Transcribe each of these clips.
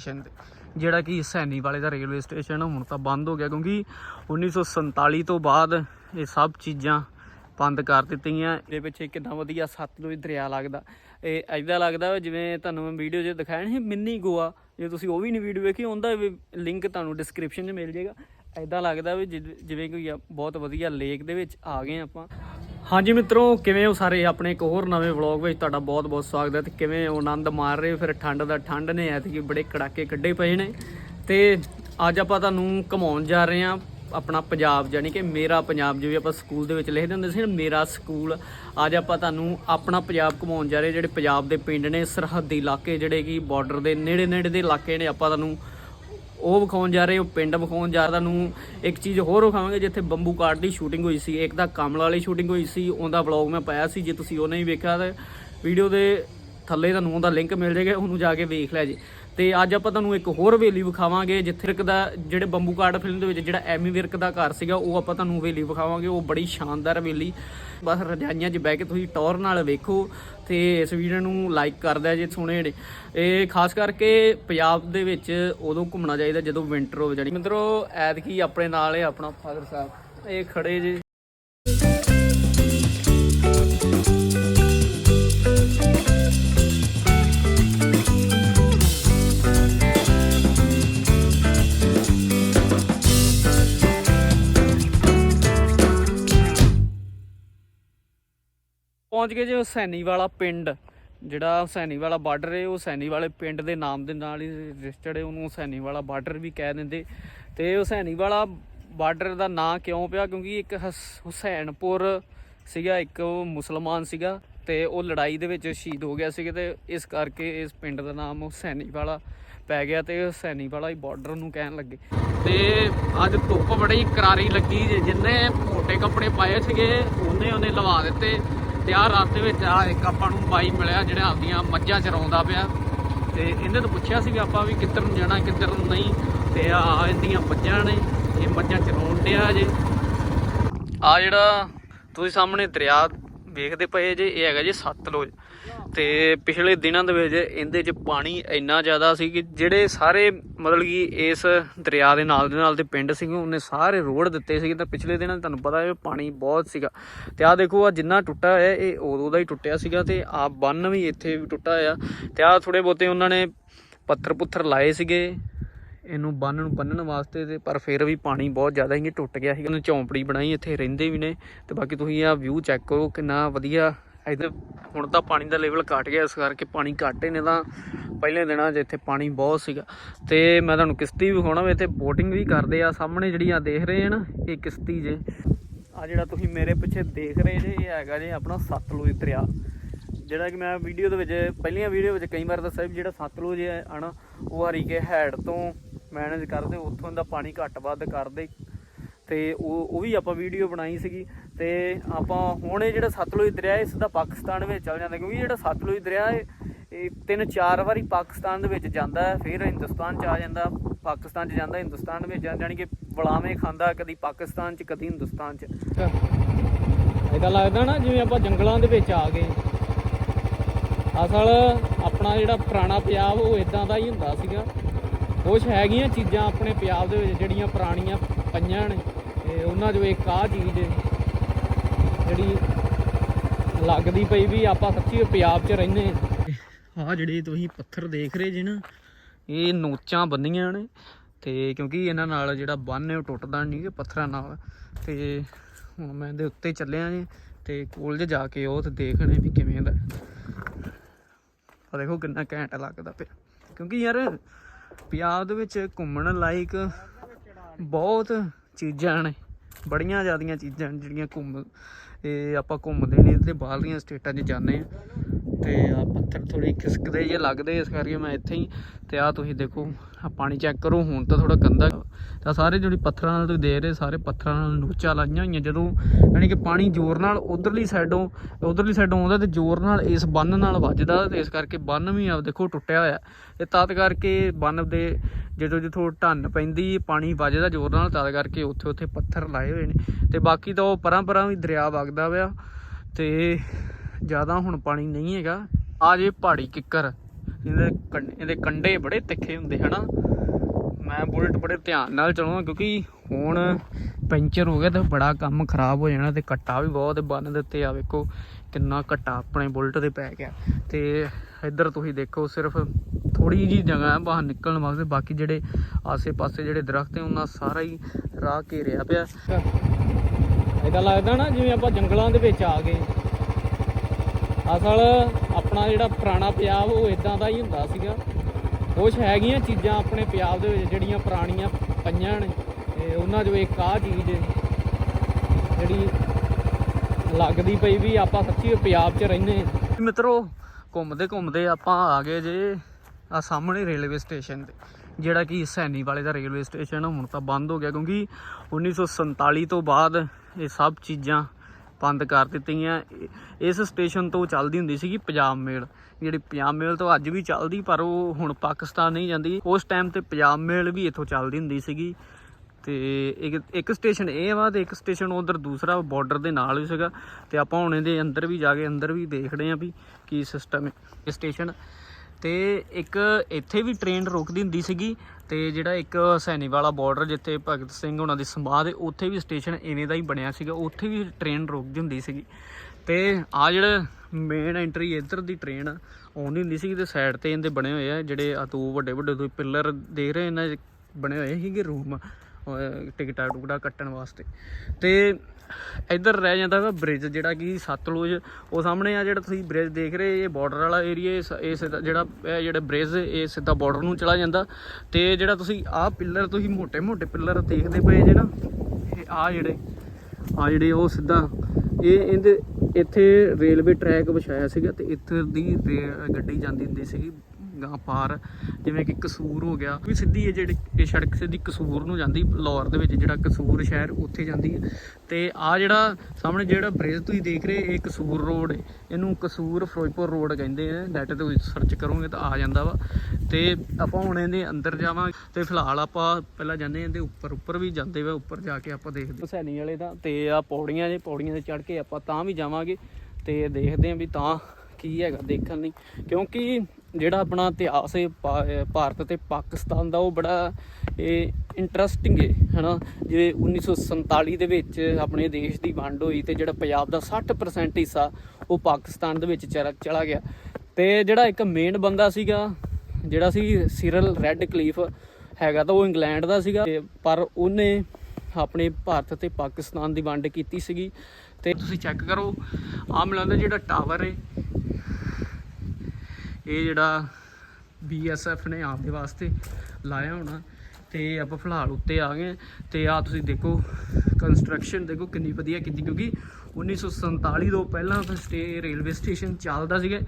Station ਜਿਹੜਾ ਕਿ ਸੈਣੀ ਵਾਲੇ ਦਾ ਰੇਲਵੇ ਸਟੇਸ਼ਨ ਹੁਣ ਤਾਂ ਬੰਦ ਹੋ ਗਿਆ ਕਿਉਂਕਿ 1947 ਤੋਂ ਬਾਅਦ ਇਹ ਸਭ ਚੀਜ਼ਾਂ ਬੰਦ ਕਰ ਦਿੱਤੀਆਂ। ਇਹਦੇ ਪਿੱਛੇ ਕਿੰਨਾ ਵਧੀਆ ਸਤਲੁਜ ਦਰਿਆ ਲੱਗਦਾ। ਇਹ ਐਦਾਂ ਲੱਗਦਾ ਵਾ ਜਿਵੇਂ ਤੁਹਾਨੂੰ ਮੈਂ ਵੀਡੀਓ 'ਚ ਦਿਖਾਇਆ ਨਹੀਂ ਮਿੰਨੀ ਗੋਆ। ਜੇ ਤੁਸੀਂ ਉਹ ਵੀ ਨਹੀਂ ਵੀਡੀਓ ਵੇਖੀ, ਉਹਦਾ ਵੀ ਲਿੰਕ ਤੁਹਾਨੂੰ ਡਿਸਕ੍ਰਿਪਸ਼ਨ 'ਚ ਮਿਲ ਜਾਏਗਾ। ਐਦਾਂ ਲੱਗਦਾ ਵੀ ਜਿਦ- ਜਿਵੇਂ ਕੋਈ ਬਹੁਤ ਵਧੀਆ ਲੇਕ ਦੇ ਵਿੱਚ ਆ ਗਏ ਆਪਾਂ। ਹਾਂਜੀ ਮਿੱਤਰੋ, ਕਿਵੇਂ ਹੋ ਸਾਰੇ ਆਪਣੇ ਇੱਕ ਹੋਰ ਨਵੇਂ ਵਲੌਗ ਵਿੱਚ? ਤੁਹਾਡਾ ਬਹੁਤ ਬਹੁਤ ਸਵਾਗਤ ਹੈ ਤੇ ਕਿਵੇਂ ਹੋ ਆਨੰਦ ਮਾਰ ਰਹੇ ਹੋ? ਫਿਰ ਠੰਡ ਦਾ ਠੰਡ ਨੇ, ਐਤਕੀ ਬੜੇ ਕੜਾਕੇ ਕੱਢੇ ਪਏ ਨੇ। ਤੇ ਅੱਜ ਆਪਾਂ ਤੁਹਾਨੂੰ ਘਮਾਉਣ ਜਾ ਰਹੇ ਹਾਂ ਆਪਣਾ ਪੰਜਾਬ ਜਾਨੀ ਕਿ ਮੇਰਾ ਪੰਜਾਬ ਜਿਵੇਂ ਆਪਾਂ ਸਕੂਲ ਦੇ ਵਿੱਚ ਲਿਖਦੇ ਹੁੰਦੇ ਸੀ ਮੇਰਾ ਸਕੂਲ। ਅੱਜ ਆਪਾਂ ਤੁਹਾਨੂੰ ਆਪਣਾ ਪੰਜਾਬ ਘਮਾਉਣ ਜਾ ਰਹੇ ਜਿਹੜੇ ਪੰਜਾਬ ਦੇ ਪਿੰਡ ਨੇ, ਸਰਹੱਦੀ ਇਲਾਕੇ, ਜਿਹੜੇ ਕਿ ਬਾਰਡਰ ਦੇ ਨੇੜੇ ਨੇੜੇ ਦੇ ਇਲਾਕੇ ਨੇ, ਆਪਾਂ ਤੁਹਾਨੂੰ ਉਹ ਵਿਖਾਉਣ ਜਾ ਰਹੇ ਉਹ ਪਿੰਡ ਵਿਖਾਉਣ ਜਾ ਤੁਹਾਨੂੰ ਇੱਕ ਚੀਜ਼ ਹੋਰ ਵਿਖਾਵਾਂਗੇ, ਜਿੱਥੇ ਬੰਬੂ ਕਾਰਡ ਦੀ ਸ਼ੂਟਿੰਗ ਹੋਈ ਸੀ, ਇੱਕ ਤਾਂ ਕਮਲ ਵਾਲੀ ਸ਼ੂਟਿੰਗ ਹੋਈ ਸੀ, ਉਹਦਾ ਵਲੌਗ ਮੈਂ ਪਾਇਆ ਸੀ, ਜੇ ਤੁਸੀਂ ਉਹ ਨਹੀਂ ਵੇਖਿਆ ਤਾਂ ਵੀਡੀਓ ਦੇ ਥੱਲੇ ਤੁਹਾਨੂੰ ਉਹਦਾ ਲਿੰਕ ਮਿਲ ਜਾਏਗਾ, ਉਹਨੂੰ ਜਾ ਕੇ ਵੇਖ ਲਿਆ ਜੀ। ਤੇ ਅੱਜ ਆਪਾਂ ਤੁਹਾਨੂੰ ਇੱਕ ਹੋਰ ਹਵੇਲੀ ਵਿਖਾਵਾਂਗੇ, ਜਿੱਥੇ ਵਿਰਕ ਦਾ, ਜਿਹੜੇ ਬੰਬੂ ਕਾਰਡ ਫਿਲਮ ਦੇ ਵਿੱਚ ਜਿਹੜਾ ਐਮੀ ਵਿਰਕ ਦਾ ਘਰ ਸੀਗਾ, ਉਹ ਆਪਾਂ ਤੁਹਾਨੂੰ ਹਵੇਲੀ ਵਿਖਾਵਾਂਗੇ, ਉਹ ਬੜੀ ਸ਼ਾਨਦਾਰ ਹਵੇਲੀ ਬਸ ਰਜਾਈਆਂ 'ਚ ਬਹਿ ਕੇ ਤੁਸੀਂ ਟੌਰ ਨਾਲ ਵੇਖੋ ਤੇ ਇਸ ਵੀਡੀਓ ਨੂੰ ਲਾਈਕ ਕਰਦਾ ਜੇ ਸੋਹਣੇ ਨੇ ਇਹ ਖਾਸ ਕਰਕੇ ਪੰਜਾਬ ਦੇ ਵਿੱਚ ਉਦੋਂ ਘੁੰਮਣਾ ਚਾਹੀਦਾ ਜਦੋਂ ਵਿੰਟਰ ਹੋਵੇ ਜਾਨੀ ਮਿੱਤਰੋ, ਐਤਕੀ ਆਪਣੇ ਨਾਲ ਹੈ ਆਪਣਾ ਫਾਦਰ ਸਾਹਿਬ। ਇਹ ਖੜੇ ਜੇ। ਪਹੁੰਚ ਗਏ ਜੀ ਹੁਸੈਨੀ ਵਾਲਾ ਪਿੰਡ। ਜਿਹੜਾ ਹੁਸੈਨੀ ਵਾਲਾ ਬਾਰਡਰ ਹੈ ਉਹ ਹੁਸੈਨੀ ਵਾਲੇ ਪਿੰਡ ਦੇ ਨਾਮ ਦੇ ਨਾਲ ਹੀ ਰਜਿਸਟਰਡ ਹੈ ਉਹਨੂੰ ਹੁਸੈਨੀ ਵਾਲਾ ਬਾਰਡਰ ਵੀ ਕਹਿ ਦਿੰਦੇ। ਤੇ ਹੁਸੈਨੀ ਵਾਲਾ ਬਾਰਡਰ ਦਾ ਨਾਂ ਕਿਉਂ ਪਿਆ? ਕਿਉਂਕਿ ਇੱਕ ਹਸ- ਹੁਸੈਨਪੁਰ ਸੀਗਾ, ਇੱਕ ਉਹ ਮੁਸਲਮਾਨ ਸੀਗਾ ਤੇ ਉਹ ਲੜਾਈ ਦੇ ਵਿੱਚ ਸ਼ਹੀਦ ਹੋ ਗਿਆ ਸੀਗਾ ਤੇ ਇਸ ਕਰਕੇ ਇਸ ਪਿੰਡ ਦਾ ਨਾਮ ਹੁਸੈਨੀ ਵਾਲਾ ਪੈ ਗਿਆ ਤੇ ਹੁਸੈਨੀ ਵਾਲਾ ਹੀ ਬਾਰਡਰ ਨੂੰ ਕਹਿਣ ਲੱਗੇ। ਤੇ ਅੱਜ ਧੁੱਪ ਬੜੀ ਕਰਾਰੀ ਲੱਗੀ ਜੇ, ਜਿੰਨੇ ਮੋਟੇ ਕੱਪੜੇ ਪਾਏ ਸੀਗੇ, ਉਹਨੇ ਉਹਨੇ ਲਵਾ ਦਿੱਤੇ। ਤੇ ਆਹ ਰਾਤ ਵਿੱਚ ਆ ਇੱਕ ਆਪਾਂ ਨੂੰ ਬਾਈ ਮਿਲਿਆ ਜਿਹੜਾ ਆਪਦੀਆਂ ਮੱਝਾਂ ਚਰਾਉਂਦਾ ਪਿਆ। ਤੇ ਇਹਨਾਂ ਨੂੰ ਪੁੱਛਿਆ ਸੀ ਵੀ ਆਪਾਂ ਵੀ ਕਿੱਧਰ ਨੂੰ ਜਾਣਾ, ਕਿੱਧਰ ਨੂੰ ਨਹੀਂ। ਤੇ ਆ ਇਹਦੀਆਂ ਮੱਝਾਂ ਨੇ, ਇਹ ਮੱਝਾਂ ਚਰਾਉਣ ਡਿਆ ਜੇ। ਆ ਜਿਹੜਾ ਤੁਸੀਂ ਸਾਹਮਣੇ ਦਰਿਆ ਵੇਖਦੇ ਪਏ ਜੇ, ਇਹ ਹੈਗਾ ਜੀ ਸਤਲੁਜ ਤੇ ਪਿਛਲੇ ਦਿਨਾਂ ਦੇ ਵਿੱਚ ਇਹਦੇ 'ਚ ਪਾਣੀ ਇੰਨਾ ਜ਼ਿਆਦਾ ਸੀ ਕਿ ਜਿਹੜੇ ਸਾਰੇ ਮਤਲਬ ਕਿ ਇਸ ਦਰਿਆ ਦੇ ਨਾਲ ਦੇ ਨਾਲ ਦੇ ਪਿੰਡ ਸੀਗੇ, ਉਹਨੇ ਸਾਰੇ ਰੋਡ ਦਿੱਤੇ ਸੀਗੇ। ਤਾਂ ਪਿਛਲੇ ਦਿਨਾਂ 'ਚ ਤੁਹਾਨੂੰ ਪਤਾ ਹੈ ਪਾਣੀ ਬਹੁਤ ਸੀਗਾ। ਤੇ ਆ ਦੇਖੋ ਆ ਜਿੰਨਾ ਟੁੱਟਾ ਹੋਇਆ, ਇਹ ਉਦੋਂ ਦਾ ਹੀ ਟੁੱਟਿਆ ਸੀਗਾ ਤੇ ਆ ਬੰਨ ਵੀ ਇੱਥੇ ਵੀ ਟੁੱਟਾ ਹੋਇਆ। ਤੇ ਆ ਥੋੜੇ ਬਹੁਤੇ ਉਹਨਾਂ ਨੇ ਪੱਥਰ ਪੁੱਥਰ ਲਾਏ ਸੀਗੇ। ਇਹਨੂੰ ਬੰਨ ਨੂੰ ਬੰਨਣ ਵਾਸਤੇ ਤੇ ਪਰ ਫਿਰ ਵੀ ਪਾਣੀ ਬਹੁਤ ਜ਼ਿਆਦਾ ਹੀ ਟੁੱਟ ਗਿਆ ਸੀ। ਉਹਨੇ ਝੌਂਪੜੀ ਬਣਾਈ, ਇੱਥੇ ਰਹਿੰਦੇ ਵੀ ਨੇ ਤੇ ਬਾਕੀ ਤੁਸੀਂ ਆ ਵਿਊ ਚੈੱਕ ਕਰੋ ਕਿੰਨਾ ਵਧੀਆ ਇੱਧਰ ਹੁਣ ਤਾਂ ਪਾਣੀ ਦਾ ਲੈਵਲ ਘਟ ਗਿਆ, ਇਸ ਕਰਕੇ ਪਾਣੀ ਘੱਟ ਹੀ ਨੇ ਤਾਂ ਪਹਿਲੇ ਦਿਨਾਂ 'ਚ ਇੱਥੇ ਪਾਣੀ ਬਹੁਤ ਸੀਗਾ। ਤੇ ਮੈਂ ਤੁਹਾਨੂੰ ਕਿਸ਼ਤੀ ਵੀ ਹੋਣਾ ਵੇ, ਇੱਥੇ ਬੋਟਿੰਗ ਵੀ ਕਰਦੇ ਆ। ਸਾਹਮਣੇ ਜਿਹੜੀ ਆ ਦੇਖ ਰਹੇ ਆ ਨਾ, ਇਹ ਕਿਸ਼ਤੀ ਜੇ। ਆ ਜਿਹੜਾ ਤੁਸੀਂ ਮੇਰੇ ਪਿੱਛੇ ਦੇਖ ਰਹੇ ਜੇ, ਇਹ ਹੈਗਾ ਜੇ ਆਪਣਾ ਸਤਲੁਜ ਦਰਿਆ। ਜਿਹੜਾ ਕਿ ਮੈਂ ਵੀਡੀਓ ਦੇ ਵਿੱਚ, ਪਹਿਲੀਆਂ ਵੀਡੀਓ ਵਿੱਚ ਕਈ ਵਾਰ ਦੱਸਿਆ ਵੀ ਜਿਹੜਾ ਸਤਲੁਜ ਹੈ ਹਨਾ ਉਹ ਹਰੀਕੇ ਹੈਡ ਤੋਂ ਮੈਨੇਜ ਕਰਦੇ ਉੱਥੋਂ ਦਾ ਪਾਣੀ ਘੱਟ ਵੱਧ ਕਰਦੇ। ਤੇ ਉਹ ਉਹ ਵੀ ਆਪਾਂ ਵੀਡੀਓ ਬਣਾਈ ਸੀਗੀ। ਤੇ ਆਪਾਂ ਹੁਣ ਇਹ ਜਿਹੜਾ ਸਤਲੁਜ ਦਰਿਆ ਹੈ, ਇਸ ਦਾ ਪਾਕਿਸਤਾਨ ਵਿੱਚ ਚਲ ਜਾਂਦਾ ਕਿਉਂਕਿ ਜਿਹੜਾ ਸਤਲੁਜ ਦਰਿਆ ਹੈ ਇਹ ਤਿੰਨ ਚਾਰ ਵਾਰੀ ਪਾਕਿਸਤਾਨ ਦੇ ਵਿੱਚ ਜਾਂਦਾ ਹੈ ਫਿਰ ਹਿੰਦੁਸਤਾਨ ਚ ਆ ਜਾਂਦਾ ਪਾਕਿਸਤਾਨ ਚ ਜਾਂਦਾ ਹਿੰਦੁਸਤਾਨ ਵਿੱਚ ਜਾਂਦਾ ਯਾਨੀ ਕਿ ਵਲਾਵੇਂ ਖਾਂਦਾ ਕਦੀ ਪਾਕਿਸਤਾਨ ਚ ਕਦੀ ਹਿੰਦੁਸਤਾਨ ਚ। ਇਹਦਾ ਲੱਗਦਾ ਨਾ ਜਿਵੇਂ ਆਪਾਂ ਜੰਗਲਾਂ ਦੇ ਵਿੱਚ ਆ ਗਏ। ਅਸਲ ਆਪਣਾ ਜਿਹੜਾ ਪੁਰਾਣਾ ਪੰਜਾਬ ਉਹ ਇਦਾਂ ਦਾ ਹੀ ਹੁੰਦਾ ਸੀਗਾ। ਕੁਛ ਹੈਗੀਆਂ ਚੀਜ਼ਾਂ ਆਪਣੇ ਪੰਜਾਬ ਦੇ ਵਿੱਚ, ਜਿਹੜੀਆਂ ਪੁਰਾਣੀਆਂ ਪਈਆਂ ਨੇ। ਤੇ ਉਹਨਾਂ 'ਚੋਂ ਇੱਕ ਆਹ ਚੀਜ਼ ਜਿਹੜੀ ਲੱਗਦੀ ਪਈ ਵੀ ਆਪਾਂ ਸੱਚੀ ਪੰਜਾਬ 'ਚ ਰਹਿੰਦੇ ਆਹ ਜਿਹੜੇ ਤੁਸੀਂ ਪੱਥਰ ਦੇਖ ਰਹੇ ਜੇ ਨਾ, ਇਹ ਨੋਚਾਂ ਬੰਨੀਆਂ ਨੇ। ਤੇ ਕਿਉਂਕਿ ਇਹਨਾਂ ਨਾਲ ਜਿਹੜਾ ਬੰਨ ਹੈ, ਉਹ ਟੁੱਟਦਾ ਨਹੀਂ ਕਿ ਪੱਥਰਾਂ ਨਾਲ। ਤੇ ਹੁਣ ਮੈਂ ਇਹਦੇ ਉੱਤੇ ਚੱਲਿਆ ਜੀ, ਤੇ ਕੋਲ 'ਚ ਜਾ ਕੇ ਉਹ ਤੇ ਦੇਖਣੇ ਵੀ ਕਿਵੇਂ ਦਾ। ਆ ਦੇਖੋ ਕਿੰਨਾ ਘੈਂਟ ਲੱਗਦਾ ਪਿਆ। ਕਿਉਂਕਿ ਯਾਰ ਪੰਜਾਬ ਦੇ ਵਿੱਚ ਘੁੰਮਣ ਲਾਇਕ ਬਹੁਤ ਚੀਜ਼ਾਂ ਨੇ। ਬੜੀਆਂ ਜ਼ਿਆਦੀਆਂ ਚੀਜ਼ਾਂ ਨੇ ਜਿਹੜੀਆਂ ਘੁੰਮ ਇਹ ਆਪਾਂ ਘੁੰਮਦੇ ਨੇ ਤੇ ਬਾਹਰਲੀਆਂ ਸਟੇਟਾਂ 'ਚ ਜਾਂਦੇ ਆ ਤੇ ਆ ਪੱਥਰ ਥੋੜੀ ਖਿਸਕਦੇ ਜੇ ਲੱਗਦੇ ਇਸ ਕਰਕੇ ਮੈਂ ਇੱਥੇ ਹੀ, ਤੇ ਆ ਤੁਸੀਂ ਦੇਖੋ ਆ ਪਾਣੀ ਚੈੱਕ ਕਰੋ, ਹੁਣ ਤਾਂ ਥੋੜਾ ਗੰਦਾ। ਤਾਂ ਸਾਰੇ ਜਿਹੜੀ ਪੱਥਰਾਂ ਨਾਲ ਤੁਸੀਂ ਦੇਖ ਰਹੇ ਸਾਰੇ ਪੱਥਰਾਂ ਨਾਲ ਨੋਚਾਂ ਲਾਈਆਂ ਹੋਈਆਂ, ਜਦੋਂ ਯਾਨੀ ਕਿ ਪਾਣੀ ਜ਼ੋਰ ਨਾਲ ਉਧਰਲੀ ਸਾਈਡੋਂ ਉਧਰਲੀ ਸਾਈਡੋਂ ਆਉਂਦਾ ਤੇ ਜ਼ੋਰ ਨਾਲ ਇਸ ਬੰਨ ਨਾਲ ਵੱਜਦਾ ਤੇ ਇਸ ਕਰਕੇ ਬੰਨ ਵੀ ਆ ਦੇਖੋ ਟੁੱਟਿਆ ਹੋਇਆ। ਤੇ ਤਦ ਕਰਕੇ ਬੰਨ ਦੇ ਜਦੋਂ ਜਿੱਥੋਂ ਢੰਨ ਪੈਂਦੀ, ਪਾਣੀ ਵੱਜਦਾ ਜ਼ੋਰ ਨਾਲ, ਤਦ ਕਰਕੇ ਉੱਥੇ ਉੱਥੇ ਪੱਥਰ ਲਾਏ ਹੋਏ ਨੇ। ਤੇ ਬਾਕੀ ਤਾਂ ਉਹ ਪਰਾਂ ਪਰਾਂ ਵੀ ਦਰਿਆ ਵਗਦਾ ਪਿਆ ਤੇ ਜ਼ਿਆਦਾ ਹੁਣ ਪਾਣੀ ਨਹੀਂ ਹੈਗਾ। ਆ ਜੇ ਪਹਾੜੀ ਕਿੱਕਰ। ਇਹਦੇ ਕੰਨ- ਇਹਦੇ ਕੰਡੇ ਬੜੇ ਤਿੱਖੇ ਹੁੰਦੇ, ਹਨਾ? ਮੈਂ ਬੁਲਟ ਬੜੇ ਧਿਆਨ ਨਾਲ ਚਲਾਉਣਾ ਕਿਉਂਕਿ ਹੁਣ ਪੈਂਚਰ ਹੋ ਗਿਆ ਤੇ ਬੜਾ ਕੰਮ ਖਰਾਬ ਹੋ ਜਾਣਾ ਤੇ ਕੱਟਾ ਵੀ ਬਹੁਤ ਬੰਨ ਦਿੱਤੇ ਆ, ਵੇਖੋ ਕਿੰਨਾ ਕੱਟਾ ਆਪਣੇ ਬੁਲਟ 'ਤੇ ਪੈ ਗਿਆ। ਤੇ ਇੱਧਰ ਤੁਸੀਂ ਦੇਖੋ, ਸਿਰਫ ਥੋੜੀ ਜੀ ਜਗ੍ਹਾ ਹੈ ਬਾਹਰ ਨਿਕਲਣ ਵਾਸਤੇ, ਬਾਕੀ ਜਿਹੜੇ ਆਸੇ-ਪਾਸੇ ਜਿਹੜੇ ਦਰਖਤ ਹੈ ਉਹਨਾਂ ਸਾਰਾ ਹੀ ਰਾਹ ਘੇਰਿਆ ਪਿਆ। ਇਦਾਂ ਲੱਗਦਾ ਨਾ ਜਿਵੇਂ ਆਪਾਂ ਜੰਗਲਾਂ ਦੇ ਵਿੱਚ ਆ ਗਏ। ਅਸਲ ਆਪਣਾ ਜਿਹੜਾ ਪੁਰਾਣਾ ਪੰਜਾਬ ਉਹ ਇਦਾਂ ਦਾ ਹੀ ਹੁੰਦਾ ਸੀਗਾ। ਕੁਛ ਹੈਗੀਆਂ ਚੀਜ਼ਾਂ ਆਪਣੇ ਪੰਜਾਬ ਦੇ ਵਿੱਚ, ਜਿਹੜੀਆਂ ਪੁਰਾਣੀਆਂ ਪਈਆਂ ਨੇ, ਤੇ ਉਹਨਾਂ 'ਚੋਂ ਇੱਕ ਆਹ ਚੀਜ਼ ਜਿਹੜੀ ਲੱਗਦੀ ਪਈ ਵੀ ਆਪਾਂ ਸੱਚੀ ਪੰਜਾਬ 'ਚ ਰਹਿੰਦੇ ਹਾਂ। ਮਿੱਤਰੋ, ਘੁੰਮਦੇ ਘੁੰਮਦੇ ਆਪਾਂ ਆ ਗਏ ਜੇ ਆ ਸਾਹਮਣੇ ਰੇਲਵੇ ਸਟੇਸ਼ਨ ਤੇ, ਜਿਹੜਾ ਕਿ ਸੈਣੀ ਵਾਲੇ ਦਾ ਰੇਲਵੇ ਸਟੇਸ਼ਨ ਹੁਣ ਤਾਂ ਬੰਦ ਹੋ ਗਿਆ, ਕਿਉਂਕਿ 1947 ਤੋਂ ਬਾਅਦ ਇਹ ਸਭ ਚੀਜ਼ਾਂ ਬੰਦ ਕਰ ਦਿੱਤੀਆਂ। ਇਸ ਸਟੇਸ਼ਨ ਤੋਂ ਚੱਲਦੀ ਹੁੰਦੀ ਸੀਗੀ ਪੰਜਾਬ ਮੇਲ। ਜਿਹੜੀ ਪੰਜਾਬ ਮੇਲ ਤੋਂ ਅੱਜ ਵੀ ਚੱਲਦੀ, ਪਰ ਉਹ ਹੁਣ ਪਾਕਿਸਤਾਨ ਨਹੀਂ ਜਾਂਦੀ। ਉਸ ਟਾਈਮ ਤੇ ਪੰਜਾਬ ਮੇਲ ਵੀ ਇੱਥੋਂ ਚੱਲਦੀ ਹੁੰਦੀ ਸੀਗੀ। ਤੇ ਇੱਕ ਇੱਕ ਸਟੇਸ਼ਨ ਇਹ ਵਾ ਤੇ ਇੱਕ ਸਟੇਸ਼ਨ ਉਧਰ ਦੂਸਰਾ ਬਾਰਡਰ ਦੇ ਨਾਲ ਹੀ ਸੀਗਾ। ਤੇ ਆਪਾਂ ਹੁਣ ਇਹਦੇ ਅੰਦਰ ਵੀ ਜਾ ਕੇ ਅੰਦਰ ਵੀ ਦੇਖਦੇ ਆਂ ਵੀ ਕੀ ਸਿਸਟਮ ਹੈ। ਇਹ ਸਟੇਸ਼ਨ ਤੇ ਇੱਕ ਇੱਥੇ ਵੀ ਟ੍ਰੇਨ ਰੁਕਦੀ ਹੁੰਦੀ ਸੀਗੀ ਤੇ ਜਿਹੜਾ ਇੱਕ ਸੈਣੀ ਵਾਲਾ ਬਾਰਡਰ ਜਿੱਥੇ ਭਗਤ ਸਿੰਘ ਉਹਨਾਂ ਦੀ ਸਮਾਧ ਹੈ ਉੱਥੇ ਵੀ ਸਟੇਸ਼ਨ ਇਵੇਂ ਦਾ ਹੀ ਬਣਿਆ ਸੀਗਾ, ਉੱਥੇ ਵੀ ਟ੍ਰੇਨ ਰੁਕਦੀ ਹੁੰਦੀ ਸੀਗੀ। ਤੇ ਆ ਜਿਹੜਾ ਮੇਨ ਐਂਟਰੀ ਇੱਧਰ ਦੀ ਟ੍ਰੇਨ ਆਉਂਦੀ ਹੁੰਦੀ ਸੀ ਤੇ ਸਾਈਡ ਤੇ ਇਹਦੇ ਬਣੇ ਹੋਏ ਆ, ਜਿਹੜੇ ਆ ਤੂੰ ਵੱਡੇ ਵੱਡੇ ਦੋ ਪਿੱਲਰ ਦੇਖ ਰਹੇ ਇਹਨਾਂ ਬਣੇ ਹੋਏ ਸੀਗੇ ਰੂਮ ਟਿਕਟਾਂ ਟੁਕਟਾਂ ਕੱਟਣ ਵਾਸਤੇ। ਤੇ ਇੱਧਰ ਰਹਿ ਜਾਂਦਾ ਹੈਗਾ ਬ੍ਰਿਜ ਜਿਹੜਾ ਕਿ ਸਤਲੁਜ, ਉਹ ਸਾਹਮਣੇ ਆ ਜਿਹੜਾ ਤੁਸੀਂ ਬ੍ਰਿਜ ਦੇਖ ਰਹੇ ਇਹ ਬਾਰਡਰ ਵਾਲਾ ਏਰੀਆ ਇਹ ਸਿੱਧਾ ਜਿਹੜਾ, ਇਹ ਜਿਹੜਾ ਬ੍ਰਿਜ ਇਹ ਸਿੱਧਾ ਬਾਰਡਰ ਨੂੰ ਚਲਾ ਜਾਂਦਾ। ਤੇ ਜਿਹੜਾ ਤੁਸੀਂ ਆਹ ਪਿੱਲਰ ਤੁਸੀਂ ਮੋٹے-ਮੋٹے ਪਿੱਲਰ ਦੇਖਦੇ ਪਏ ਜੇ ਨਾ, ਇਹ ਆ ਜਿਹੜੇ ਆ ਜਿਹੜੇ ਉਹ ਸਿੱਧਾ, ਇਹ ਇਹਦੇ, ਇੱਥੇ ਰੇਲਵੇ ਟਰੈਕ ਵਿਛਾਇਆ ਸੀਗਾ ਤੇ ਇੱਥੇ ਦੀ ਗੱਡੀ ਜਾਂਦੀ ਹੁੰਦੀ ਸੀਗੀ। ਗਾਂ ਪਾਰ ਜਿਵੇਂ ਕਿ ਕਸੂਰ ਹੋ ਗਿਆ। ਵੀ ਸਿੱਧੀ ਇਹ ਜਿਹੜੀ, ਇਹ ਸੜਕ ਸਿੱਧੀ ਕਸੂਰ ਨੂੰ ਜਾਂਦੀ, ਲਾਹੌਰ ਦੇ ਵਿੱਚ ਜਿਹੜਾ ਕਸੂਰ ਸ਼ਹਿਰ ਉੱਥੇ ਜਾਂਦੀ ਹੈ। ਤੇ ਆ ਜਿਹੜਾ ਸਾਹਮਣੇ ਜਿਹੜਾ ਬ੍ਰਿਜ ਤੁਸੀਂ ਦੇਖ ਰਹੇ, ਇਹ ਕਸੂਰ ਰੋਡ ਇਹਨੂੰ ਕਸੂਰ ਫਿਰੋਜ਼ਪੁਰ ਰੋਡ ਕਹਿੰਦੇ ਆ। ਨੈਟ ਤੇ ਸਰਚ ਕਰੋਗੇ ਤਾਂ ਆ ਜਾਂਦਾ ਵਾ। ਤੇ ਆਪਾਂ ਹੁਣ ਇਹਦੇ ਅੰਦਰ ਜਾਵਾਂਗੇ। ਤੇ ਫਿਲਹਾਲ ਆਪਾਂ ਪਹਿਲਾਂ ਜਾਂਦੇ ਹਾਂ ਇਹਦੇ ਉੱਪਰ ਉੱਪਰ ਵੀ ਜਾਂਦੇ ਵਾ, ਉੱਪਰ ਜਾ ਕੇ ਆਪਾਂ ਦੇਖਦੇ ਹੁਸੈਨੀ ਵਾਲੇ ਦਾ ਤੇ ਆ ਪੌੜੀਆਂ ਜੇ, ਪੌੜੀਆਂ ਤੇ ਚੜ ਕੇ ਆਪਾਂ ਤਾਂ ਵੀ ਜਾਵਾਂਗੇ। ਤੇ ਦੇਖਦੇ ਆਂ ਵੀ ਤਾਂ ਕੀ ਹੈਗਾ ਦੇਖਣ ਲਈ। ਕਿਉਂਕਿ ਜਿਹੜਾ ਆਪਣਾ ਇਤਿਹਾਸ ਹੈ ਪਾ- ਭਾਰਤ ਤੇ ਪਾਕਿਸਤਾਨ ਦਾ ਉਹ ਬੜਾ, ਇਹ ਇੰਟਰਸਟਿੰਗ ਹੈ ਹਨਾ? ਜਿਵੇਂ 1947 ਦੇ ਵਿੱਚ ਆਪਣੇ ਦੇਸ਼ ਦੀ ਵੰਡ ਹੋਈ ਤੇ ਜਿਹੜਾ ਪੰਜਾਬ ਦਾ 60% ਹਿੱਸਾ ਉਹ ਪਾਕਿਸਤਾਨ ਦੇ ਵਿੱਚ ਚਲਾ ਚਲਾ ਗਿਆ। ਤੇ ਜਿਹੜਾ ਇੱਕ ਮੇਨ ਬੰਦਾ ਸੀਗਾ, ਜਿਹੜਾ ਸੀ ਸਿਰਲ ਰੈੱਡ ਕਲੀਫ ਹੈਗਾ ਤਾਂ ਉਹ ਇੰਗਲੈਂਡ ਦਾ ਸੀਗਾ ਤੇ ਪਰ ਉਹਨੇ ਆਪਣੇ ਭਾਰਤ ਤੇ ਪਾਕਿਸਤਾਨ ਦੀ ਵੰਡ ਕੀਤੀ ਸੀਗੀ। ਤੇ ਤੁਸੀਂ ਚੈੱਕ ਕਰੋ, ਆਹ ਮਿਲਦਾ ਜਿਹੜਾ ਟਾਵਰ ਹੈ ਇਹ ਜਿਹੜਾ ਬੀਐਸਐਫ ਨੇ ਆਪਦੇ ਵਾਸਤੇ ਲਾਇਆ ਹੋਣਾ ਤੇ ਆਪਾਂ ਫਿਲਹਾਲ ਉੱਤੇ ਆ ਗਏ ਹਾਂ ਤੇ ਆ ਤੁਸੀਂ ਦੇਖੋ ਕੰਸਟਰਕਸ਼ਨ ਦੇਖੋ ਕਿੰਨੀ ਵਧੀਆ ਕੀਤੀ ਕਿਉਂਕਿ 1947 ਤੋਂ ਪਹਿਲਾਂ ਤਾਂ ਸਟੇ ਰੇਲਵੇ ਸਟੇਸ਼ਨ ਚੱਲਦਾ ਸੀਗਾ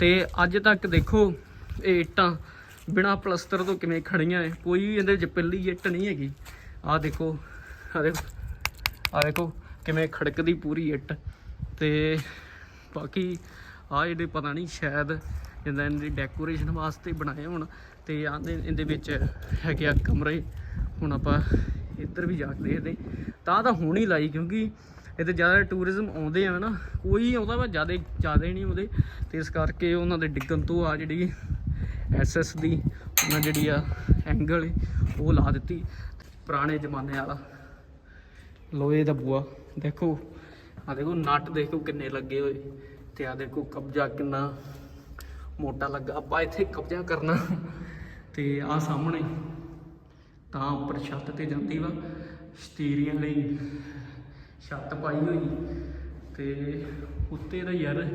ਤੇ ਅੱਜ ਤੱਕ ਦੇਖੋ ਇਹ ਇੱਟਾਂ ਬਿਨਾ ਪਲਸਤਰ ਤੋਂ ਕਿਵੇਂ ਖੜੀਆਂ ਹੈ ਕੋਈ ਵੀ ਇਹਦੇ ਚ ਪਿੱਲੀ ਇੱਟ ਨਹੀਂ ਹੈਗੀ। ਆਹ ਦੇਖੋ ਆਹ ਦੇਖੋ ਆਹ ਦੇਖੋ ਕਿਵੇਂ ਖੜਕਦੀ ਪੂਰੀ ਇੱਟ ਤੇ ਬਾਕੀ ਆ ਜਿਹੜੇ ਪਤਾ ਨਹੀਂ ਸ਼ਾਇਦ ਜਿੱਦਾਂ ਇਹਨਾਂ ਦੀ ਡੈਕੋਰੇਸ਼ਨ ਵਾਸਤੇ ਬਣਾਏ ਹੋਣ ਤੇ ਆਂਦੇ ਇਹਦੇ ਵਿੱਚ ਹੈਗੇ ਆ ਕਮਰੇ। ਹੁਣ ਆਪਾਂ ਇੱਧਰ ਵੀ ਜਾ ਕੇ ਦੇਖਦੇ। ਤਾਂ ਤਾਂ ਹੁਣ ਹੀ ਲਾਈ ਕਿਉਂਕਿ ਇੱਥੇ ਜ਼ਿਆਦਾ ਟੂਰਿਜ਼ਮ ਆਉਂਦੇ ਆ ਨਾ ਕੋਈ ਆਉਂਦਾ ਵਾ ਜ਼ਿਆਦਾ ਜ਼ਿਆਦਾ ਨਹੀਂ ਆਉਂਦੇ। ਤੇ ਇਸ ਕਰਕੇ ਉਹਨਾਂ ਦੇ ਡਿੱਗਣ ਤੋਂ ਆ ਜਿਹੜੀ ਐਸਐਸ ਦੀ ਉਹਨਾਂ ਜਿਹੜੀ ਆ ਐਂਗਲ ਉਹ ਲਾ ਦਿੱਤੀ। ਪੁਰਾਣੇ ਜ਼ਮਾਨੇ ਵਾਲਾ। ਲੋਹੇ ਦਾ ਬੂਆ। ਦੇਖੋ। ਆ ਦੇਖੋ, ਨਟ ਦੇਖੋ ਕਿੰਨੇ ਲੱਗੇ ਹੋਏ। ਤੇ ਆ ਦੇਖੋ, ਕਬਜ਼ਾ ਕਿੰਨਾ ਮੋਟਾ ਲੱਗਾ। ਆਪਾਂ ਇੱਥੇ ਕਬਜ਼ਾ ਕਰਨਾ। ਤੇ ਆ ਸਾਹਮਣੇ ਤਾਂ ਉੱਪਰ ਛੱਤ ਤੇ ਜਾਂਦੀ ਵਾ। ਸਟੀਰੀਆਂ ਲਈ ਛੱਤ ਪਾਈ ਹੋਈ। ਤੇ ਉੱਤੇ ਦਾ ਯਾਰ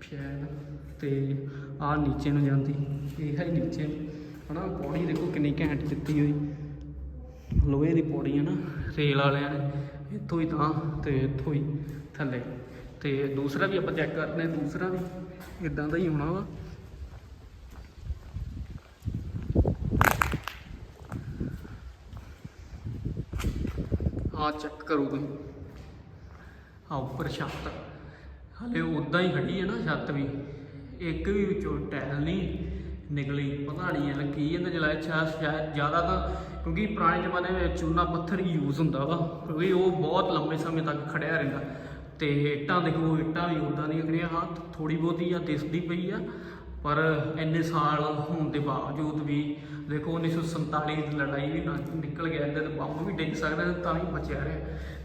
ਫੈਨ ਤੇ ਆ ਨੀਚੇ ਨੂੰ ਜਾਂਦੀ। ਇਹ ਹੈ ਨੀਚੇ। ਹਨਾ, ਪੌੜੀ ਦੇਖੋ ਕਿੰਨੀ ਘੈਂਟ ਦਿੱਤੀ ਹੋਈ। ਲੋਹੇ ਦੀ ਪੌੜੀ ਹੈ ਨਾ, ਰੇਲ ਵਾਲਿਆਂ ਨੇ। ਇੱਥੋਂ ਹੀ ਤਾਂ ਤੇ ਇੱਥੋਂ ਹੀ ਥੱਲੇ। ਤੇ ਦੂਸਰਾ ਵੀ ਆਪਾਂ ਚੈੱਕ ਕਰਦੇ ਹਾਂ ਦੂਸਰਾ ਵੀ ਇਦਾਂ ਦਾ ਹੀ ਹੋਣਾ ਵਾ। ਆ ਚੈੱਕ ਕਰੋ ਤੁਸੀਂ। ਆ ਉੱਪਰ ਛੱਤ। ਹਲੇ ਉਦਾਂ ਹੀ ਖੜੀ ਹੈ ਨਾ ਛੱਤ ਵੀ। ਇੱਕ ਵੀ ਵਿੱਚੋਂ ਟੈਲ ਨਹੀਂ ਨਿਕਲੀ, ਪਤਾ ਨਹੀਂ ਇਹ ਕੀ ਇਹਦਾ ਜਲਾਇਆ ਸ਼ਾਇਦ ਸ਼ਾਇਦ ਜ਼ਿਆਦਾ ਤਾਂ ਕਿਉਂਕਿ ਪੁਰਾਣੇ ਜ਼ਮਾਨੇ ਵਿੱਚ ਚੂਨਾ ਪੱਥਰ ਹੀ ਯੂਜ਼ ਹੁੰਦਾ ਵਾ, ਕਿਉਂਕਿ ਉਹ ਬਹੁਤ ਲੰਬੇ ਸਮੇਂ ਤੱਕ ਖੜਿਆ ਰਹਿੰਦਾ। ਤੇ ਇੱਟਾਂ ਦੇਖੋ, ਇੱਟਾਂ ਵੀ ਉਦਾਂ ਦੀਆਂ ਖੜੀਆਂ ਹਾਂ ਥੋੜੀ ਬਹੁਤੀ ਆ, ਦਿਸਦੀ ਪਈ ਆ, ਪਰ ਇੰਨੇ ਸਾਲ ਹੋਣ ਦੇ ਬਾਵਜੂਦ ਵੀ ਦੇਖੋ 1947 ਦੀ ਲੜਾਈ ਵੀ ਨਾ- ਨਿਕਲ ਗਿਆ, ਇਹਦੇ ਤੇ ਬੰਬ ਵੀ ਡਿੱਗ ਸਕਦਾ ਤਾਂ ਵੀ ਬਚਿਆ ਰਿਹਾ।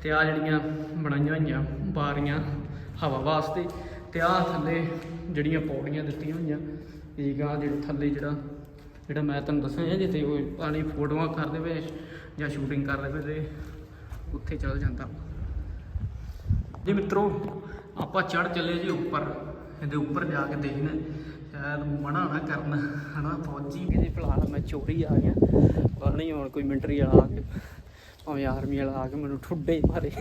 ਤੇ ਆ ਜਿਹੜੀਆਂ ਬਣਾਈਆਂ ਹੋਈਆਂ, ਬਾਰੀਆਂ ਹਵਾ ਵਾਸਤੇ, ਤੇ ਆ ਥੱਲੇ ਜਿਹੜੀਆਂ ਪੌੜੀਆਂ ਦਿੱਤੀਆਂ ਹੋਈਆਂ ਠੀਕ ਆ ਜਿਹੜੇ ਥੱਲੇ ਜਿਹੜਾ ਜਿਹੜਾ ਮੈਂ ਤੁਹਾਨੂੰ ਦੱਸਿਆ ਜਿੱਥੇ ਉਹ ਪਾਣੀ ਫੋਟੋਆਂ ਕਰਦੇ ਪਏ ਜਾਂ ਸ਼ੂਟਿੰਗ ਕਰਦੇ ਪਏ ਤੇ ਉੱਥੇ ਚੱਲ ਜਾਂਦਾ। ਜੀ ਮਿੱਤਰੋ ਆਪਾਂ ਚੜ ਚੱਲੇ ਜੀ ਉੱਪਰ। ਇਹਦੇ ਉੱਪਰ ਜਾ ਕੇ ਦੇਖਣਾ ਸ਼ਾਇਦ ਮਨਾ ਨਾ ਕਰਨ ਹਨਾ ਫੌਜੀ। ਵੀ ਫਿਲਹਾਲ ਮੈਂ ਚੋਰੀ ਆ ਗਿਆ। ਪਤਾ ਨਹੀਂ ਹੁਣ ਕੋਈ ਮਿਲਟਰੀ ਵਾਲਾ ਆ ਕੇ ਭਾਵੇਂ ਆਰਮੀ ਵਾਲਾ ਆ ਕੇ ਮੈਨੂੰ ਠੁੱਡੇ ਮਾਰੇ।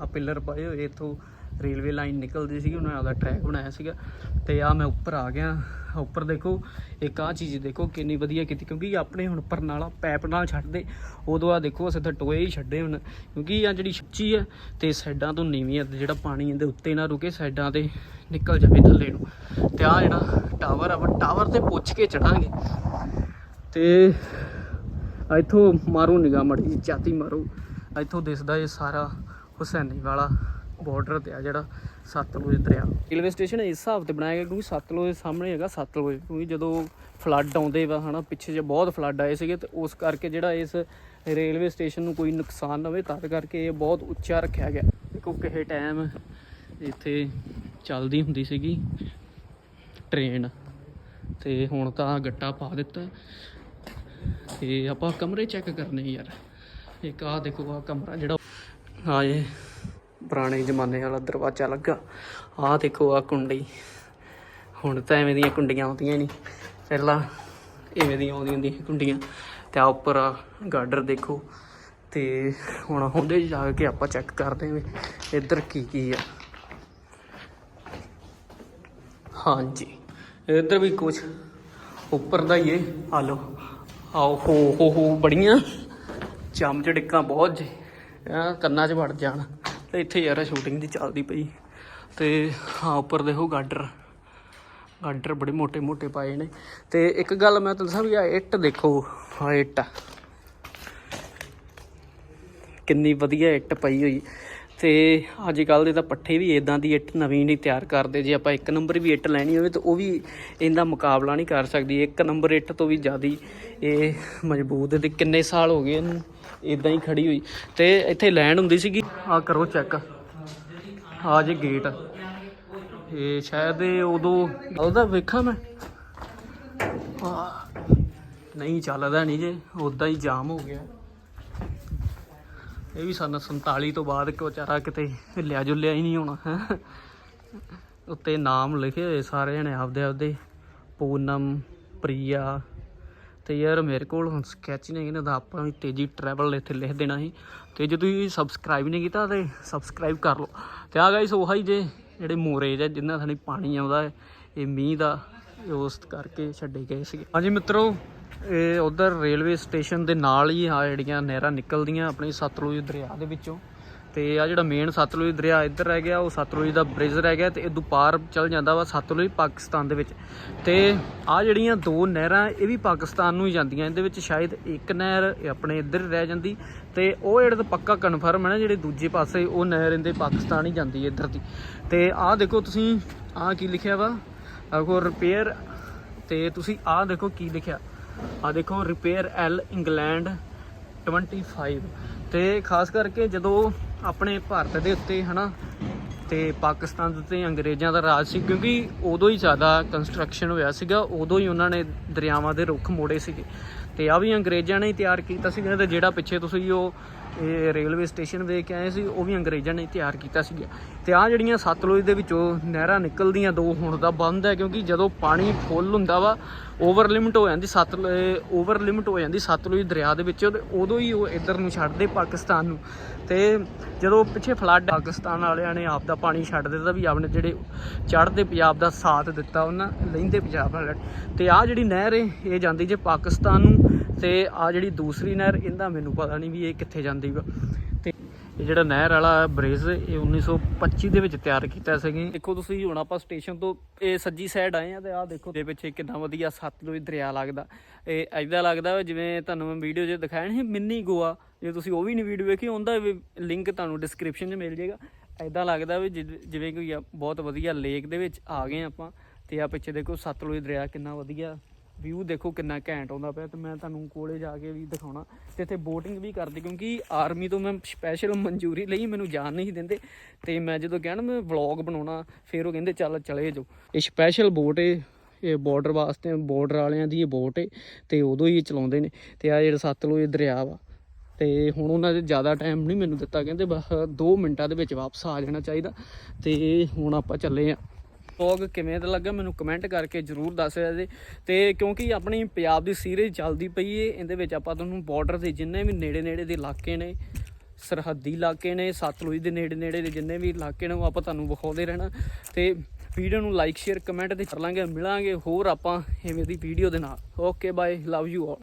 ਆ ਪਿੱਲਰ ਪਾਏ ਹੋਏ ਇੱਥੋਂ ਰੇਲਵੇ ਲਾਈਨ ਨਿਕਲਦੀ ਸੀਗੀ ਉਹਨਾਂ ਨੇ ਆਪਦਾ ਟਰੈਕ ਬਣਾਇਆ ਸੀਗਾ। ਤੇ ਆ ਮੈਂ ਉੱਪਰ ਆ ਗਿਆ। ਉੱਪਰ ਦੇਖੋ, ਇੱਕ ਆ ਚੀਜ਼ ਦੇਖੋ, ਕਿੰਨੀ ਵਧੀਆ ਕੀਤੀ, ਕਿਉਂਕਿ ਆਪਣੇ ਹੁਣ ਪਰਨਾਲਾ ਪੈਪ ਨਾਲ ਛੱਡਦੇ, ਉਦੋਂ ਆ ਦੇਖੋ, ਅਸੀਂ ਤਾਂ ਟੋਏ ਹੀ ਛੱਡੇ ਹੁਣ, ਕਿਉਂਕਿ ਆ ਜਿਹੜੀ ਸੱਚੀ ਹੈ, ਤੇ ਸਾਈਡਾਂ ਤੋਂ ਨੀਵੀਂ ਹੈ ਤੇ ਜਿਹੜਾ ਪਾਣੀ ਇਹਦੇ ਉੱਤੇ ਨਾ ਰੁਕੇ, ਸਾਈਡਾਂ ਤੇ ਨਿਕਲ ਜਾਵੇ ਥੱਲੇ ਨੂੰ, ਤੇ ਆ ਜਿਹੜਾ ਟਾਵਰ ਆ ਵਾ ਟਾਵਰ ਤੇ ਪੁੱਛ ਕੇ ਚੜਾਂਗੇ। ਤੇ ਇੱਥੋਂ ਮਾਰੋ ਨਿਗਾਹ ਮੜੀ ਚਾਤੀ ਮਾਰੋ ਇੱਥੋਂ ਦਿਸਦਾ ਇਹ ਸਾਰਾ ਹੁਸੈਨੀ ਵਾਲਾ ਬਾਰਡਰ ਤੇ ਆ ਜਿਹੜਾ ਸਤਲੁਜ ਦਰਿਆ। ਰੇਲਵੇ ਸਟੇਸ਼ਨ ਇਸ ਹਿਸਾਬ ਤੇ ਬਣਾਇਆ ਗਿਆ ਕਿਉਂਕਿ ਸਤਲੁਜ ਦੇ ਸਾਹਮਣੇ ਹੈਗਾ ਸਤਲੁਜ, ਕਿਉਂਕਿ ਜਦੋਂ ਫਲੱਡ ਆਉਂਦੇ ਵਾ ਹਨਾ, ਪਿੱਛੇ ਜੇ ਬਹੁਤ ਫਲੱਡ ਆਏ ਸੀਗੇ ਤੇ ਉਸ ਕਰਕੇ ਜਿਹੜਾ ਇਸ ਰੇਲਵੇ ਸਟੇਸ਼ਨ ਨੂੰ ਕੋਈ ਨੁਕਸਾਨ ਨਾ ਹੋਵੇ, ਤਦ ਕਰਕੇ ਇਹ ਬਹੁਤ ਉੱਚਾ ਰੱਖਿਆ ਗਿਆ। ਦੇਖੋ ਕਿਸੇ ਟਾਈਮ ਇੱਥੇ ਚੱਲਦੀ ਹੁੰਦੀ ਸੀਗੀ ਟ੍ਰੇਨ ਤੇ ਹੁਣ ਤਾਂ ਗੱਟਾ ਪਾ ਦਿੱਤਾ। ਤੇ ਆਪਾਂ ਕਮਰੇ ਚੈੱਕ ਕਰਨੇ ਯਾਰ। ਇੱਕ ਆਹ ਦੇਖੋ ਆਹ ਕਮਰਾ ਜਿਹੜਾ ਆ ਇਹ ਪੁਰਾਣੇ ਜ਼ਮਾਨੇ ਵਾਲਾ ਦਰਵਾਜ਼ਾ ਲੱਗਾ। ਆਹ ਦੇਖੋ ਆਹ ਕੁੰਡੀ। ਹੁਣ ਤਾਂ ਐਵੇਂ ਦੀਆਂ ਕੁੰਡੀਆਂ ਆਉਂਦੀਆਂ ਨਹੀਂ। ਪਹਿਲਾਂ ਐਵੇਂ ਦੀਆਂ ਆਉਂਦੀਆਂ ਹੁੰਦੀਆਂ ਕੁੰਡੀਆਂ। ਤੇ ਆ ਉੱਪਰ ਆ ਗਾਰਡਰ ਦੇਖੋ। ਤੇ ਹੁਣ ਉਹਦੇ 'ਚ ਜਾ ਕੇ ਆਪਾਂ ਚੈੱਕ ਕਰਦੇ ਹਾਂ ਵੀ ਇੱਧਰ ਕੀ ਕੀ ਆ। ਹਾਂਜੀ। ਇੱਧਰ ਵੀ ਕੁਝ ਉੱਪਰ ਦਾ ਹੀ ਇਹ ਆ ਲਓ। ਆਓ ਹੋ ਹੋ ਹੋ, ਬੜੀਆਂ। ਚਮਚ ਡਿੱਕਾਂ ਬਹੁਤ ਜੇ। ਆ ਕੰਨਾਂ 'ਚ ਵੜ ਜਾਣ। ਤੇ ਇੱਥੇ ਯਾਰ ਸ਼ੂਟਿੰਗ ਦੀ ਚੱਲਦੀ ਪਈ। ਤੇ ਹਾਂ, ਉੱਪਰ ਦੇਖੋ ਗਾਡਰ ਗਾਡਰ ਬੜੇ ਮੋٹے ਮੋٹے ਪਾਏ ਨੇ। ਤੇ ਇੱਕ ਗੱਲ ਮੈਂ ਤੁਹਾਨੂੰ ਦੱਸਾਂ ਵੀ ਇੱਟ ਦੇਖੋ ਆ ਇੱਟ। ਕਿੰਨੀ ਵਧੀਆ ਇੱਟ ਪਈ ਹੋਈ। ਤੇ ਅੱਜ ਕੱਲ ਦੇ ਤਾਂ ਪੱਠੇ ਵੀ ਇਦਾਂ ਦੀ ਇੱਟ ਨਵੀਂ ਨਹੀਂ ਤਿਆਰ ਕਰਦੇ। ਜੇ ਆਪਾਂ ਇੱਕ ਨੰਬਰ ਵੀ ਇੱਟ ਲੈਣੀ ਹੋਵੇ ਤਾਂ ਉਹ ਵੀ ਇਹਦਾ ਮੁਕਾਬਲਾ ਨਹੀਂ ਕਰ ਸਕਦੀ। ਇੱਕ ਨੰਬਰ ਇੱਟ ਤੋਂ ਵੀ ਜ਼ਿਆਦੀ ਇਹ ਮਜ਼ਬੂਤ ਹੈ ਤੇ ਕਿੰਨੇ ਸਾਲ ਹੋ ਗਏ ਇਹਨੂੰ ਇਦਾਂ ਹੀ ਖੜੀ ਹੋਈ। ਤੇ ਇੱਥੇ ਲੈਂਡ ਹੁੰਦੀ ਸੀਗੀ। ਆ ਕਰੋ ਚੈੱਕ। ਆ ਜੇ ਗੇਟ। ਇਹ ਸ਼ਾਇਦ ਇਹ ਉਦੋਂ ਉਹਦਾ ਵੇਖਾਂ ਮੈਂ। ਆਹ, ਨਹੀਂ ਚੱਲਦਾ ਨਹੀਂ ਜੇ ਉਦਾਂ ਹੀ ਜਾਮ ਹੋ ਗਿਆ। ਇਹ ਵੀ ਸਨ 47 ਤੋਂ ਬਾਅਦ ਕਿ ਵਿਚਾਰਾ ਕਿਤੇ ਹਿੱਲਿਆ ਜੁਲਿਆ ਹੀ ਨਹੀਂ ਹੋਣਾ, ਹੈ? ਉੱਤੇ ਨਾਮ ਲਿਖੇ ਹੋਏ ਸਾਰੇ ਜਣੇ ਆਪਦੇ ਆਪਦੇ, ਪੂਨਮ, ਪ੍ਰਿਆ। ਤੇ ਯਾਰ ਮੇਰੇ ਕੋਲ ਹੁਣ ਸਕੈਚ ਨਹੀਂ ਇਹਨਾਂ ਦਾ ਆਪਾਂ ਵੀ ਤੇਜੀ ਟਰੈਵਲ ਇੱਥੇ ਲਿਖ ਦੇਣਾ ਸੀ। ਤੇ ਜੇ ਤੁਸੀਂ ਸਬਸਕ੍ਰਾਈਬ ਨਹੀਂ ਕੀਤਾ ਤੇ ਸਬਸਕ੍ਰਾਈਬ ਕਰ ਲਓ। ਤੇ ਆ ਗਾਇਸ ਉਹੀ ਜੇ ਜਿਹੜੇ ਮੋਰੇ ਜਾਂ ਜਿੰਨਾ ਥਾਣੀ ਪਾਣੀ ਆਉਂਦਾ ਹੈ, ਇਹ ਮੀਂਹ ਦਾ ਉਸ ਕਰਕੇ ਛੱਡੇ ਗਏ ਸੀਗੇ। ਹਾਂਜੀ ਮਿੱਤਰੋ ਇਹ ਉਧਰ ਰੇਲਵੇ ਸਟੇਸ਼ਨ ਦੇ ਨਾਲ ਹੀ ਆ ਜਿਹੜੀਆਂ ਨਹਿਰਾਂ ਨਿਕਲਦੀਆਂ ਆਪਣੀ ਸਤਲੁਜ ਦਰਿਆ ਦੇ ਵਿੱਚੋਂ। ਤੇ ਆ ਜਿਹੜਾ ਮੇਨ ਸਤਲੁਜ ਦਰਿਆ ਇੱਧਰ ਰਹਿ ਗਿਆ, ਉਹ ਸਤਲੁਜ ਦਾ ਬ੍ਰਿਜ ਰਹਿ ਗਿਆ ਤੇ ਇਹ ਪਾਰ ਚੱਲ ਜਾਂਦਾ ਵਾ ਸਤਲੁਜ ਪਾਕਿਸਤਾਨ ਦੇ ਵਿੱਚ। ਤੇ ਆ ਜਿਹੜੀਆਂ ਦੋ ਨਹਿਰਾਂ, ਇਹ ਵੀ ਪਾਕਿਸਤਾਨ ਨੂੰ ਹੀ ਜਾਂਦੀਆਂ। ਇਹਦੇ ਵਿੱਚ ਸ਼ਾਇਦ ਇੱਕ ਨਹਿਰ ਆਪਣੇ ਇੱਧਰ ਰਹਿ ਜਾਂਦੀ ਤੇ ਉਹ ਜਿਹੜਾ ਤਾਂ ਪੱਕਾ ਕਨਫਰਮ ਹੈ ਨਾ, ਜਿਹੜੇ ਦੂਜੇ ਪਾਸੇ ਉਹ ਨਹਿਰ ਇਹਦੇ ਪਾਕਿਸਤਾਨ ਹੀ ਜਾਂਦੀ ਹੈ ਇੱਧਰ ਦੀ। ਤੇ ਆਹ ਦੇਖੋ ਤੁਸੀਂ, ਆਹ ਕੀ ਲਿਖਿਆ ਵਾ? ਆਖੋ ਰਿਪੇਅਰ ਤੇ ਤੁਸੀਂ ਆਹ ਦੇਖੋ ਕੀ ਲਿਖਿਆ। ਆ ਦੇਖੋ ਰਿਪੇਅਰ ਐਲ ਇੰਗਲੈਂਡ 25 ਤੇ ਖਾਸ ਕਰਕੇ ਜਦੋਂ ਆਪਣੇ ਭਾਰਤ ਦੇ ਉੱਤੇ, ਹਨਾ, ਤੇ ਪਾਕਿਸਤਾਨ ਦੇ ਉੱਤੇ ਅੰਗਰੇਜ਼ਾਂ ਦਾ ਰਾਜ ਸੀ, ਕਿਉਂਕਿ ਉਦੋਂ ਹੀ ਜ਼ਿਆਦਾ ਕੰਸਟਰਕਸ਼ਨ ਹੋਇਆ ਸੀਗਾ, ਉਦੋਂ ਹੀ ਉਹਨਾਂ ਨੇ ਦਰਿਆਵਾਂ ਦੇ ਰੁੱਖ ਮੋੜੇ ਸੀਗੇ। ਤੇ ਆ ਵੀ ਅੰਗਰੇਜ਼ਾਂ ਨੇ ਹੀ ਤਿਆਰ ਕੀਤਾ ਸੀਗਾ, ਤੇ ਜਿਹੜਾ ਪਿੱਛੇ ਤੁਸੀਂ ਉਹ ਇਹ ਰੇਲਵੇ ਸਟੇਸ਼ਨ ਵੇਖ ਕੇ ਆਏ ਸੀ, ਉਹ ਵੀ ਅੰਗਰੇਜ਼ਾਂ ਨੇ ਤਿਆਰ ਕੀਤਾ ਸੀਗਾ। ਤੇ ਆ ਜਿਹੜੀਆਂ ਸਤਲੁਜ ਦੇ ਵਿੱਚੋਂ ਨਹਿਰਾਂ ਨਿਕਲਦੀਆਂ, ਦੋ ਹੁਣ ਦਾ ਬੰਦ ਹੈ, ਕਿਉਂਕਿ ਜਦੋਂ ਪਾਣੀ ਫੁੱਲ ਹੁੰਦਾ ਵਾ ਓਵਰ ਲਿਮਟ ਹੋ ਜਾਂਦੀ ਸਤਲੁਜ ਓਵਰ ਲਿਮਟ ਹੋ ਜਾਂਦੀ ਸਤਲੁਜ ਦਰਿਆ ਦੇ ਵਿੱਚ, ਤੇ ਉਦੋਂ ਹੀ ਉਹ ਇੱਧਰ ਨੂੰ ਛੱਡਦੇ ਪਾਕਿਸਤਾਨ ਨੂੰ। ਤੇ ਜਦੋਂ ਪਿੱਛੇ ਫਲੱਡ ਪਾਕਿਸਤਾਨ ਵਾਲਿਆਂ ਨੇ ਆਪ ਦਾ ਪਾਣੀ ਛੱਡ ਦਿੱਤਾ ਵੀ ਆਪਣੇ ਜਿਹੜੇ ਚੜ੍ਹਦੇ ਪੰਜਾਬ ਦਾ ਸਾਥ ਦਿੱਤਾ, ਉਹਨਾਂ ਲੈਂਦੇ ਪੰਜਾਬ ਵਾਲੇ ਤੇ ਆ ਜਿਹੜੀ ਨਹਿਰ ਏ ਇਹ ਜਾਂਦੀ ਜੇ ਪਾਕਿਸਤਾਨ ਨੂੰ ਤੇ ਆ ਜਿਹੜੀ ਦੂਸਰੀ ਨਹਿਰ, ਇਹਦਾ ਮੈਨੂੰ ਪਤਾ ਨਹੀਂ ਵੀ ਇਹ ਕਿੱਥੇ ਜਾਂਦੀ ਵਾ। ਤੇ ਇਹ ਜਿਹੜਾ ਨਹਿਰ ਵਾਲਾ ਬ੍ਰਿਜ, ਇਹ 1925 ਦੇ ਵਿੱਚ ਤਿਆਰ ਕੀਤਾ ਸੀਗੇ। ਦੇਖੋ ਤੁਸੀਂ ਹੁਣ ਆਪਾਂ ਸਟੇਸ਼ਨ ਤੋਂ ਇਹ ਸੱਜੀ ਸਾਈਡ ਆਏ ਆ ਤੇ ਆਹ ਦੇਖੋ ਦੇ ਪਿੱਛੇ ਕਿੰਨਾ ਵਧੀਆ ਸਤਲੁਜ ਦਰਿਆ ਲੱਗਦਾ। ਇਹ ਐਦਾਂ ਲੱਗਦਾ ਵਾ ਜਿਵੇਂ ਤੁਹਾਨੂੰ ਮੈਂ ਵੀਡੀਓ 'ਚ ਦਿਖਾਇਆ ਨਹੀਂ ਮਿੰਨੀ ਗੋਆ। ਜੇ ਤੁਸੀਂ ਉਹ ਵੀ ਨਹੀਂ ਵੀਡੀਓ ਵੇਖੀ, ਉਹਦਾ ਵੀ ਲਿੰਕ ਤੁਹਾਨੂੰ ਡਿਸਕ੍ਰਿਪਸ਼ਨ 'ਚ ਮਿਲ ਜਾਏਗਾ। ਐਦਾਂ ਲੱਗਦਾ ਵੀ ਜਿਦ- ਜਿਵੇਂ ਕੋਈ ਆ ਬਹੁਤ ਵਧੀਆ ਲੇਕ ਦੇ ਵਿੱਚ ਆ ਗਏ ਆਪਾਂ। ਤੇ ਆ ਪਿੱਛੇ ਦੇਖੋ ਸਤਲੁਜ ਦਰਿਆ ਕਿੰਨਾ ਵਧੀਆ ਵਿਊ ਦੇਖੋ ਕਿੰਨਾ ਘੈਂਟ ਆਉਂਦਾ ਪਿਆ ਤੇ ਮੈਂ ਤੁਹਾਨੂੰ ਕੋਲੇ ਜਾ ਕੇ ਵੀ ਦਿਖਾਉਣਾ ਤੇ ਇੱਥੇ ਬੋਟਿੰਗ ਵੀ ਕਰਦੇ ਕਿਉਂਕਿ ਆਰਮੀ ਤੋਂ ਮੈਂ ਸਪੈਸ਼ਲ ਮਨਜ਼ੂਰੀ ਲਈ ਮੈਨੂੰ ਜਾਣ ਨਹੀਂ ਦਿੰਦੇ ਤੇ ਮੈਂ ਜਦੋਂ ਕਹਿਣਾ ਮੈਂ ਵਲੌਗ ਬਣਾਉਣਾ, ਫਿਰ ਉਹ ਕਹਿੰਦੇ ਚੱਲ ਚਲੇ ਜਾਓ। ਇਹ ਸਪੈਸ਼ਲ ਬੋਟ ਏ, ਇਹ ਬਾਰਡਰ ਵਾਸਤੇ ਬਾਰਡਰ ਵਾਲਿਆਂ ਦੀ ਇਹ ਬੋਟ ਏ ਤੇ ਉਦੋਂ ਹੀ ਇਹ ਚਲਾਉਂਦੇ ਨੇ ਤੇ ਆ ਜਿਹੜਾ ਸਤਲੁਜ ਦਰਿਆ ਵਾ ਤੇ ਹੁਣ ਉਹਨਾਂ ਨੇ ਜ਼ਿਆਦਾ ਟਾਈਮ ਨਹੀਂ ਮੈਨੂੰ ਦਿੱਤਾ, ਕਹਿੰਦੇ ਬਸ 2 ਮਿੰਟਾਂ ਦੇ ਵਿੱਚ ਵਾਪਸ ਆ ਜਾਣਾ ਚਾਹੀਦਾ ਤੇ ਹੁਣ ਆਪਾਂ ਚੱਲੇ ਆ। ਵਲੌਗ ਕਿਵੇਂ ਦਾ ਲੱਗਾ ਮੈਨੂੰ ਕਮੈਂਟ ਕਰਕੇ ਜਰੂਰ ਦੱਸਿਆ ਜੇ। ਤੇ ਕਿਉਂਕਿ ਆਪਣੀ ਪੰਜਾਬ ਦੀ ਸੀਰੀਜ਼ ਚੱਲਦੀ ਪਈ ਏ, ਇਹਦੇ ਵਿੱਚ ਆਪਾਂ ਤੁਹਾਨੂੰ ਬਾਰਡਰ ਦੇ ਜਿੰਨੇ ਵੀ ਨੇੜੇ ਨੇੜੇ ਦੇ ਇਲਾਕੇ ਨੇ, ਸਰਹੱਦੀ ਇਲਾਕੇ ਨੇ, ਸਤਲੁਜ ਦੇ ਨੇੜੇ ਨੇੜੇ ਦੇ ਜਿੰਨੇ ਵੀ ਇਲਾਕੇ ਨੇ, ਉਹ ਆਪਾਂ ਤੁਹਾਨੂੰ ਵਿਖਾਉਂਦੇ ਰਹਿਣਾ। ਤੇ ਵੀਡੀਓ ਨੂੰ ਲਾਈਕ ਸ਼ੇਅਰ ਕਮੈਂਟ ਤੇ ਕਰ ਲਾਂਗੇ, ਮਿਲਾਂਗੇ ਹੋਰ ਆਪਾਂ ਐਵੇਂ ਦੀ ਵੀਡੀਓ ਦੇ ਨਾਲ। Okay bye love you all